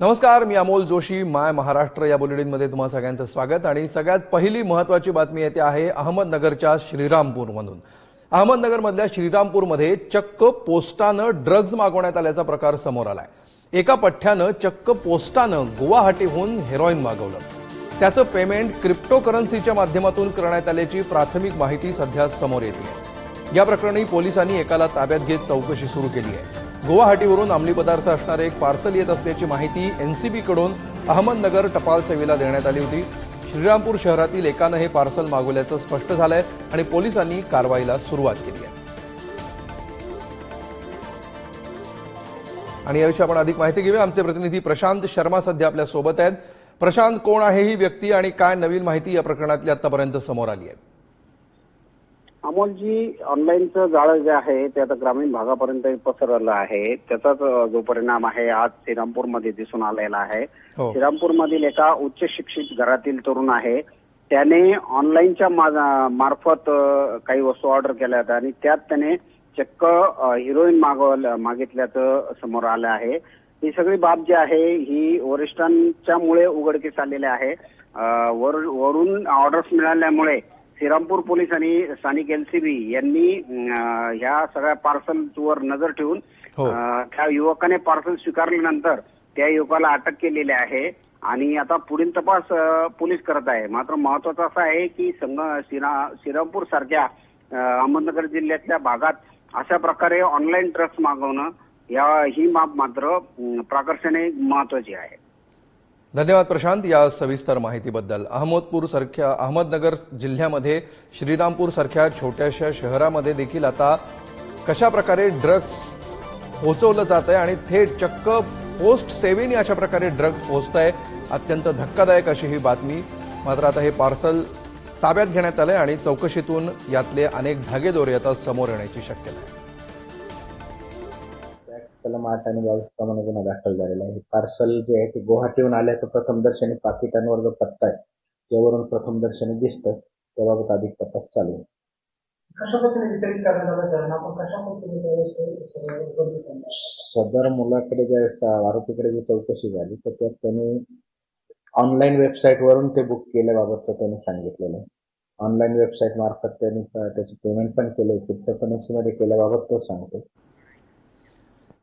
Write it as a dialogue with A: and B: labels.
A: नमस्कार मी अमोल जोशी माय महाराष्ट्र या बुलेटिनमध्ये तुम्हा सगळ्यांचं स्वागत आणि सगळ्यात पहिली महत्वाची बातमी येते आहे अहमदनगरच्या श्रीरामपूरमधून अहमदनगरमधल्या श्रीरामपूरमध्ये चक्क पोस्टानं ड्रग्ज मागवण्यात आल्याचा प्रकार समोर आलाय एका पठ्ठ्यानं चक्क पोस्टानं गुवाहाटीहून हेरोईन मागवलं त्याचं पेमेंट क्रिप्टोकरन्सीच्या माध्यमातून करण्यात आल्याची प्राथमिक माहिती सध्या समोर येते या प्रकरणी पोलिसांनी एकाला ताब्यात घेत चौकशी सुरू केली आहे गुवाहाटीवरून अंमली पदार्थ असणारे एक पार्सल येत असल्याची माहिती एनसीबीकडून अहमदनगर टपाल सेवेला देण्यात आली होती श्रीरामपूर शहरातील एकानं हे पार्सल मागवल्याचं स्पष्ट झालंय आणि पोलिसांनी कारवाईला सुरुवात केली आहे आणि याविषयी आपण अधिक माहिती घेऊया आमचे प्रतिनिधी प्रशांत शर्मा सध्या आपल्या सोबत आहेत प्रशांत कोण आहे ही व्यक्ती आणि काय नवीन माहिती या प्रकरणातली आतापर्यंत समोर आली आहे
B: अमोलजी ऑनलाईनचं जाळं जे आहे ते आता ग्रामीण भागापर्यंत पसरलं आहे त्याचाच जो परिणाम आहे आज श्रीरामपूरमध्ये दिसून आलेला आहे हो. श्रीरामपूर मधील एका उच्च शिक्षित घरातील तरुण आहे त्याने ऑनलाईनच्या मार्फत काही वस्तू ऑर्डर केल्या होत्या आणि त्यात त्याने चक्क हिरोईन मागवल मागितल्याचं समोर आलं आहे ही सगळी बाब जी आहे ही वरिष्ठांच्यामुळे उघडकीस आलेली आहे वरून ऑर्डर्स मिळाल्यामुळे श्रीरामपूर पोलीस आणि स्थानिक एलसीबी यांनी ह्या सगळ्या पार्सलवर नजर ठेवून हो. त्या युवकाने पार्सल स्वीकारल्यानंतर त्या युवकाला अटक केलेली आहे आणि आता पुढील तपास पोलीस करत आहे मात्र महत्वाचं असं आहे की संघ श्रीरामपूर सारख्या अहमदनगर जिल्ह्यातल्या भागात अशा प्रकारे ऑनलाईन ड्रग्स मागवणं या ही माप मात्र प्राकर्षणे महत्वाची आहे
A: धन्यवाद प्रशांत या सविस्तर माहितीबद्दल अहमदपूर सारख्या अहमदनगर जिल्ह्यामध्ये श्रीरामपूर सारख्या छोट्याशा शहरामध्ये देखील आता कशा प्रकारे ड्रग्ज पोहोचवलं जात आहे आणि थेट चक्क पोस्ट सेवेने अशा प्रकारे ड्रग्ज पोहोचत आहे अत्यंत धक्कादायक अशी ही बातमी मात्र आता हे पार्सल ताब्यात घेण्यात आलं आणि चौकशीतून यातले अनेक धागेदोरे आता समोर येण्याची शक्यता आहे
C: कलम आठ आणि बावीस प्रमाणे गुन्हा दाखल झालेला आहे पार्सल जे आहे ते गुवाहाटीहून आल्याचं प्रथम दर्शनी पाकिटांवर जो पत्ता आहे त्यावरून प्रथम दर्शनी दिसत त्याबाबत अधिक तपास चालू आहे सदर मुलाकडे ज्यावेळेस आरोपीकडे जी चौकशी झाली तर त्यात त्यांनी ऑनलाईन वेबसाईट वरून ते बुक केल्याबाबतचं त्यांनी सांगितलेलं आहे ऑनलाईन वेबसाईट मार्फत त्यांनी त्याचे पेमेंट पण केले क्रिप्टोकरन्सीमध्ये केल्याबाबत तो सांगतो